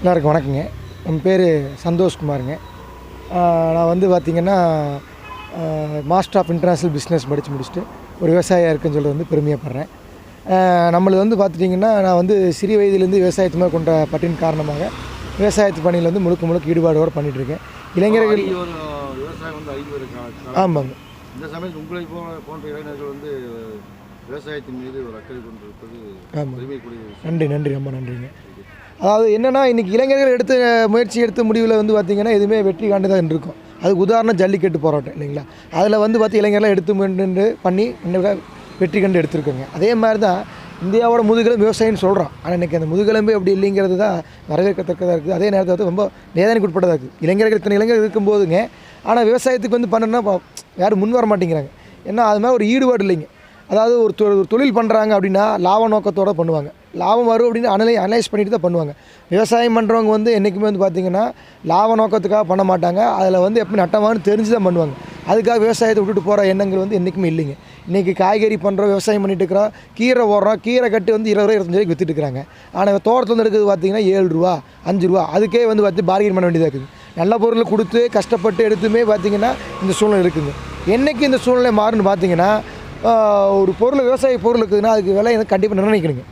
எல்லாருக்கும் வணக்கங்க. என் பேர் சந்தோஷ்குமாருங்க நான் வந்து பார்த்திங்கன்னா மாஸ்டர் ஆஃப் இன்டர்நேஷ்னல் பிஸ்னஸ் படித்து முடிச்சுட்டு ஒரு விவசாயியாக இருக்குன்னு சொல்லிட்டு வந்து பெருமையப்படுறேன் நம்மளது வந்து பார்த்துட்டிங்கன்னா நான் வந்து சிறிய வயதிலேருந்து விவசாயத்து மேல் கொண்ட பற்றின் காரணமாக விவசாயத்து பணியில் வந்து முழுக்க முழுக்க ஈடுபாடோடு பண்ணிகிட்ருக்கேன் இளைஞர்கள் ஆமாங்க. இந்த சமயத்தில் உங்களை போன்ற இளைஞர்கள் வந்து விவசாயத்தின் மீது ஒரு அக்கறை கொண்டிருப்பது நன்றி நன்றி ரொம்ப நன்றிங்க. அதாவது என்னென்னா இன்றைக்கி இளைஞர்கள் எடுத்த முயற்சி எடுத்த முடிவில் வந்து பார்த்திங்கன்னா எதுவுமே வெற்றி காண்டுதான் இருக்கும் அதுக்கு உதாரணம் ஜல்லிக்கட்டு போராட்டம் இல்லைங்களா? அதில் வந்து பார்த்து இளைஞர்லாம் எடுத்து முன்னின்று பண்ணி இன்னும் வெற்றி கண்டு எடுத்திருக்கோங்க. அதே மாதிரி தான் இந்தியாவோட முதுகெலும்பு விவசாயம்னு சொல்கிறோம் ஆனால் இன்றைக்கி அந்த முதுகெலும்பு அப்படி இல்லைங்கிறது தான் வரவேற்கத்தக்கதாக இருக்குது. அதே நேரத்தில் வந்து ரொம்ப வேதனைக்கு உட்பட்டதாக இருக்குது. இளைஞர்கள் இத்தனை இளைஞர்கள் இருக்கும்போதுங்க ஆனால் விவசாயத்துக்கு வந்து பண்ணணும்னா யாரும் முன் வர மாட்டேங்கிறாங்க. ஏன்னா அது மாதிரி ஒரு ஈடுபாடு இல்லைங்க. அதாவது ஒரு தொ- ஒரு தொழில் பண்ணுறாங்க அப்படின்னா லாப நோக்கத்தோடு பண்ணுவாங்க. லாபம் வரும் அப்படின்னு அனலை அனலைஸ் பண்ணிட்டு தான் பண்ணுவாங்க. விவசாயம் பண்ணுறவங்க வந்து என்றைக்குமே வந்து பார்த்திங்கன்னா லாப நோக்கத்துக்காக பண்ண மாட்டாங்க. அதில் வந்து எப்படி நட்டமானு தெரிஞ்சு தான் பண்ணுவாங்க. அதுக்காக விவசாயத்தை விட்டுட்டு போகிற எண்ணங்கள் வந்து என்றைக்குமே இல்லைங்க. இன்றைக்கி காய்கறி பண்ணுறோம் விவசாயம் பண்ணிட்டு இருக்கிறோம் கீரை ஓடுறோம் கீரை கட்டு வந்து இருபது ரூபா இருபத்தஞ்சு ரூபாய்க்கு இருக்கிறாங்க. ஆனால் தோட்டத்தில் வந்து இருக்குது பார்த்திங்கன்னா ஏழு ரூபா அஞ்சு ரூபா அதுக்கே வந்து பார்த்து பார்கெயின் பண்ண வேண்டியதாக இருக்குது. நல்ல பொருள் கொடுத்து கஷ்டப்பட்டு எடுத்துமே பார்த்திங்கன்னா இந்த சூழ்நிலை இருக்குதுங்க என்றைக்கு இந்த சூழ்நிலை மாறுன்னு பார்த்தீங்கன்னா ஒரு பொருள் விவசாய பொருள் இருக்குதுன்னா அதுக்கு விலை கண்டிப்பாக நிர்ணயிக்கணுங்க.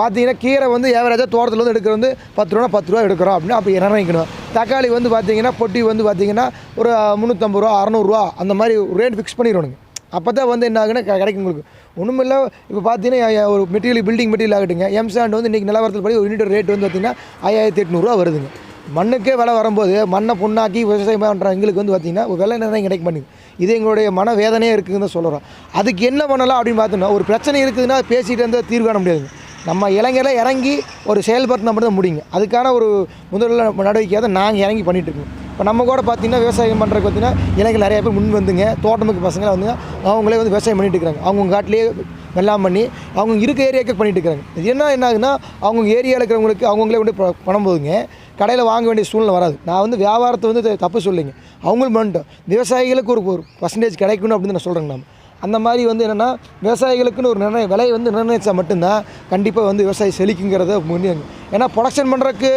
பார்த்தீங்கன்னா கீரை வந்து ஏவரேஜாக தோட்டத்தில் வந்து எடுக்கிறது வந்து பத்து ரூபா பத்து ரூபா எடுக்கிறோம் அப்படின்னா அப்போ நிர்ணயிக்கணும் தக்காளி வந்து பார்த்தீங்கன்னா பொட்டி வந்து பார்த்தீங்கன்னா ஒரு முந்நூற்றம்பது ரூபா அறநூறுவா அந்த மாதிரி ரேட் ஃபிக்ஸ் பண்ணிடணுங்க அப்போ தான் வந்து என்ன ஆகுன்னா கிடைக்கும் உங்களுக்கு. ஒன்றுமில்ல இப்போ பார்த்தீங்கன்னா ஒரு மெட்டீரியல் பில்டிங் மெட்டீரியல் ஆகட்டுங்க. எம்சாண்ட் வந்து இன்றைக்கி நிலவரத்தில் படி ஒரு யூனிட் ரேட் வந்து பார்த்தீங்கன்னா ஐயாயிரத்தி எட்நூறுரூவா வருதுங்க. மண்ணுக்கே விலை வரும்போது மண்ணை புண்ணாக்கி விவசாயம் பண்ணுற எங்களுக்கு வந்து பார்த்திங்கன்னா விலை நிர்ணயம் கிடைக்க மாட்டேங்குது. இது எங்களுடைய மன வேதனையே இருக்குதுன்னு சொல்கிறோம் அதுக்கு என்ன பண்ணலாம் அப்படின்னு பார்த்தோன்னா ஒரு பிரச்சனை இருக்குதுன்னா பேசிகிட்டு இருந்தால் தீர்வு காண முடியாதுங்க. நம்ம இளைஞரை இறங்கி ஒரு செயல்படுத்தினா மட்டும் தான் முடியுங்க. அதுக்கான ஒரு முதல்ல நடவடிக்கையாக தான் நாங்கள் இறங்கி பண்ணிகிட்டு இருக்கோம். இப்போ நம்ம கூட பார்த்தீங்கன்னா விவசாயம் பண்ணுறதுக்கு பார்த்தீங்கன்னா இளைஞர்கள் நிறைய பேர் முன் வந்துங்க. தோட்டமுக்கு பசங்களாம் வந்து அவங்களே வந்து விவசாயம் பண்ணிகிட்டு இருக்காங்க அவங்க காட்டிலேயே வெள்ளாம் பண்ணி அவங்க இருக்க ஏரியாவுக்கு பண்ணிட்டு இருக்காங்க இது என்ன என்ன ஆகுதுன்னா அவங்க ஏரியாவில் இருக்கிறவங்களுக்கு அவங்களே வந்து ப- பணம் போதுங்க கடையில் வாங்க வேண்டிய சூழ்நிலை வராது. நான் வந்து வியாபாரத்தை வந்து தப்பு சொல்லிங்க. அவங்களும் பண்ணிட்டோம். விவசாயிகளுக்கு ஒரு ஒரு பர்சன்டேஜ் கிடைக்கணும் அப்படின்னு நான் சொல்கிறேங்க நம்ம அந்த மாதிரி வந்து என்னென்னா விவசாயிகளுக்குன்னு ஒரு நிர்ணய விலையை வந்து நிர்ணயித்தா மட்டும்தான் கண்டிப்பாக வந்து விவசாயி செழிக்குங்கிறத முடியுங்க ஏன்னா ப்ரொடக்ஷன் பண்ணுறதுக்கு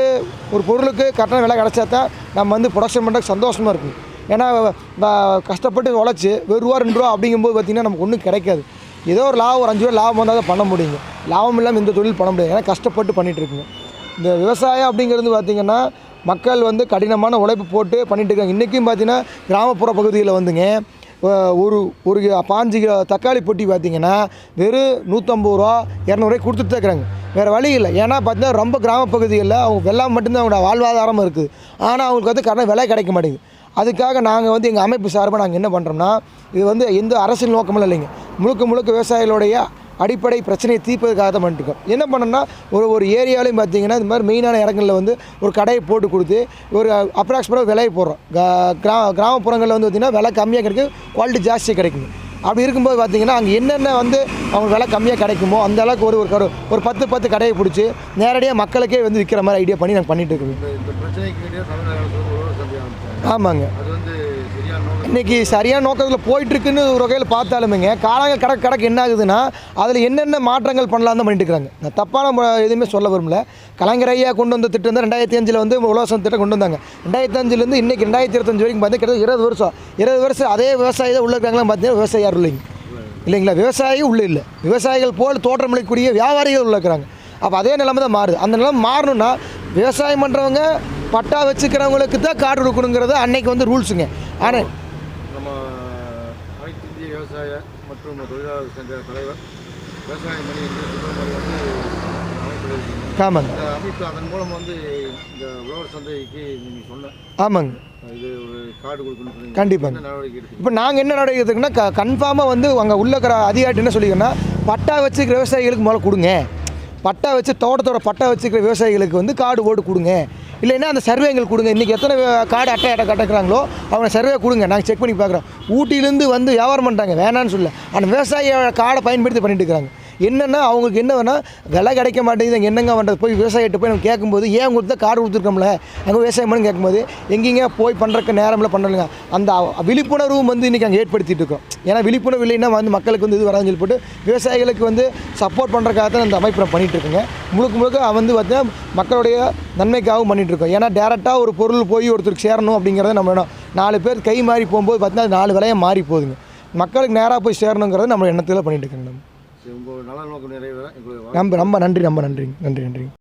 ஒரு பொருளுக்கு கரெக்டான விலை கிடச்சா தான் நம்ம வந்து ப்ரொடக்ஷன் பண்ணுறதுக்கு சந்தோஷமாக இருக்கும். ஏன்னா கஷ்டப்பட்டு உழைச்சி ஒரு ரூபா ரெண்டு ரூபா அப்படிங்கும்போது பார்த்திங்கன்னா நமக்கு ஒன்றும் கிடைக்காது. ஏதோ ஒரு லாபம் ஒரு அஞ்சு ரூபா லாபம் வந்தால் பண்ண முடியுங்க. லாபம் இல்லாமல் இந்த தொழில் பண்ண முடியாது. ஏன்னா கஷ்டப்பட்டு பண்ணிகிட்ருக்குங்க இந்த விவசாயம் அப்படிங்கிறது பார்த்திங்கன்னா மக்கள் வந்து கடினமான உழைப்பு போட்டு பண்ணிகிட்டு இருக்காங்க. இன்றைக்கும் பார்த்தீங்கன்னா கிராமப்புற பகுதியில் வந்துங்க ஒரு ஒரு பாஞ்சு கிலோ தக்காளி பொட்டி பார்த்திங்கன்னா வெறும் நூற்றம்பது ரூபா இரநூறுவாய்க்கு கொடுத்துட்டு இருக்கிறாங்க. வேறு வழி இல்லை. ஏன்னா பார்த்தீங்கன்னா ரொம்ப கிராம பகுதிகளில் அவங்க வெள்ளாமல் மட்டும்தான் அவங்களோட வாழ்வாதாரமாக இருக்குது. ஆனால் அவங்களுக்கு வந்து கரெக்டாக விலை கிடைக்க மாட்டேங்குது. அதுக்காக நாங்கள் வந்து எங்கள் அமைப்பு சார்பாக நாங்கள் என்ன பண்ணுறோம்னா இது வந்து எந்த அரசியல் நோக்கமும் இல்லைங்க. முழுக்க முழுக்க விவசாயிகளுடைய அடிப்படை பிரச்சனையை தீர்ப்பதற்காக தான் பண்ணிட்டுருக்கோம். என்ன பண்ணோம்னா ஒரு ஒரு ஏரியாலையும் பார்த்தீங்கன்னா இந்த மாதிரி மெயினான இடங்களில் வந்து ஒரு கடையை போட்டு கொடுத்து ஒரு அப்ராக்சிமேட்டாக விலையை போடுறோம். கிரா கிராமப்புறங்களில் வந்து பார்த்திங்கன்னா விலை கம்மியாக கிடைக்கும் குவாலிட்டி ஜாஸ்தியாக கிடைக்குங்க அப்படி இருக்கும்போது பார்த்தீங்கன்னா அங்கே என்னென்ன வந்து அவங்க விலை கம்மியாக கிடைக்குமோ அந்த அளவுக்கு ஒரு ஒரு ஒரு பத்து பத்து கடையை பிடிச்சி நேரடியாக மக்களுக்கே வந்து விற்கிற மாதிரி ஐடியா பண்ணி நாங்கள் பண்ணிட்டு இருக்கோம் ஆமாங்க. சரியான இன்னைக்கு சரியான நோக்கத்தில் போயிட்டு இருக்குன்னு ஒரு வகையில் பார்த்தாலுமேங்க காலங்கள் கடக்கு கடக்கு என்ன ஆகுதுன்னா அதில் என்னென்ன மாற்றங்கள் பண்ணலாம் தான் பண்ணிட்டு இருக்காங்க நான் தப்பான எதுவுமே சொல்ல விரும்பல. கலைஞர் ஐயா கொண்டு வந்த திட்டம் வந்து ரெண்டாயிரத்தி அஞ்சில் வந்து உலகம் திட்டம் கொண்டு வந்தாங்க. ரெண்டாயிரத்தி அஞ்சுலேருந்து இன்னைக்கு ரெண்டாயிரத்தி இருபத்தஞ்சு வரைக்கும் பார்த்தீங்கன்னா கிட்டத்தட்ட இருபது வருஷம் இருபது வருஷம் அதே விவசாயி தான் உள்ள இருக்காங்களாம் பார்த்தீங்கன்னா விவசாயி யாரும் இல்லைங்க. இல்லைங்களா? விவசாயி உள்ளே இல்லை. விவசாயிகள் போல் தோற்றமளிக்கக்கூடிய வியாபாரிகள் உள்ள இருக்கிறாங்க. அப்போ அதே நிலைமை தான் மாறுது. அந்த நிலைமை மாறணும்னா விவசாயம் பண்ணுறவங்க பட்டா வச்சுக்கிறவங்களுக்கு தான் கார்டு கொடுக்கணுங்கிறது அன்னைக்கு வந்து ரூல்ஸுங்க. ஆனால் நம்ம அனைத்து இந்திய விவசாய மற்றும் தொழிலாளர் சங்க தலைவர் விவசாய மணி என்று வந்து ஆமாங்க. இந்த அமைப்பு அதன் மூலம் வந்து இந்த உழவர் சந்தைக்கு நீங்கள் சொன்ன ஆமாங்க. இது ஒரு கார்டு கொடுக்கணும்னு சொன்னீங்க. கண்டிப்பாங்க. நடவடிக்கை இப்போ நாங்கள் என்ன நடவடிக்கை எடுத்துக்கோன்னா க கன்ஃபார்மாக வந்து அங்கே உள்ள இருக்கிற அதிகாரி என்ன சொல்லிக்கிறோன்னா பட்டா வச்சுக்கிற விவசாயிகளுக்கு முதல்ல கொடுங்க. பட்டா வச்சு தோட்டத்தோட பட்டா வச்சுக்கிற விவசாயிகளுக்கு வந்து காடு ஓடு கொடுங்க. இல்லைன்னா அந்த சர்வே எங்களுக்கு கொடுங்க. இன்றைக்கி எத்தனை காடு அட்டை அட்டை கட்டக்குறாங்களோ அவங்க சர்வே கொடுங்க. நாங்கள் செக் பண்ணி பார்க்குறோம். ஊட்டியிலேருந்து வந்து வியாபாரம் பண்ணுறாங்க வேணான்னு சொல்ல ஆனால் விவசாயியோட காடை பயன்படுத்தி பண்ணிட்டு இருக்கிறாங்க. என்னென்னா அவங்களுக்கு என்ன வேணால் விலை கிடைக்க மாட்டேங்குது அங்கே என்னங்க பண்ணுறது போய் விவசாயிகிட்ட போய் நம்ம கேட்கும்போது ஏன் உங்களுக்கு கார் கொடுத்துருக்கோம்ல? அங்கே விவசாயம் பண்ணி கேட்கும்போது எங்கேங்க போய் பண்ணுறக்கு நேரம்ல பண்ணலைங்க. அந்த விழிப்புணர்வும் வந்து இன்றைக்கி அங்கே ஏற்படுத்திட்டு இருக்கோம். ஏன்னா விழிப்புணர்வு இல்லைன்னா வந்து மக்களுக்கு வந்து இது வராதுன்னு சொல்லி போட்டு விவசாயிகளுக்கு வந்து சப்போர்ட் பண்ணுறக்காக தான் அந்த அமைப்பு பண்ணிகிட்டு இருக்கோங்க. முழுக்க முழுக்க வந்து பார்த்தீங்கன்னா மக்களுடைய நன்மைக்காகவும் பண்ணிகிட்டு இருக்கோம். ஏன்னா டேரெக்டாக ஒரு பொருள் போய் ஒருத்தருக்கு சேரணும் அப்படிங்கிறத நம்ம வேணும். நாலு பேர் கை மாறி போகும்போது பார்த்தீங்கன்னா அது நாலு விலையாக மாறி போகுதுங்க. மக்களுக்கு நேராக போய் சேரணுங்கிறத நம்ம எண்ணத்தில் பண்ணிகிட்டு இருக்கோங்க நம்ம. சரி, உங்கள் நோக்கம் நிறைவேற எங்களுக்கு ரொம்ப ரொம்ப நன்றி ரொம்ப நன்றிங்க நன்றி நன்றிங்க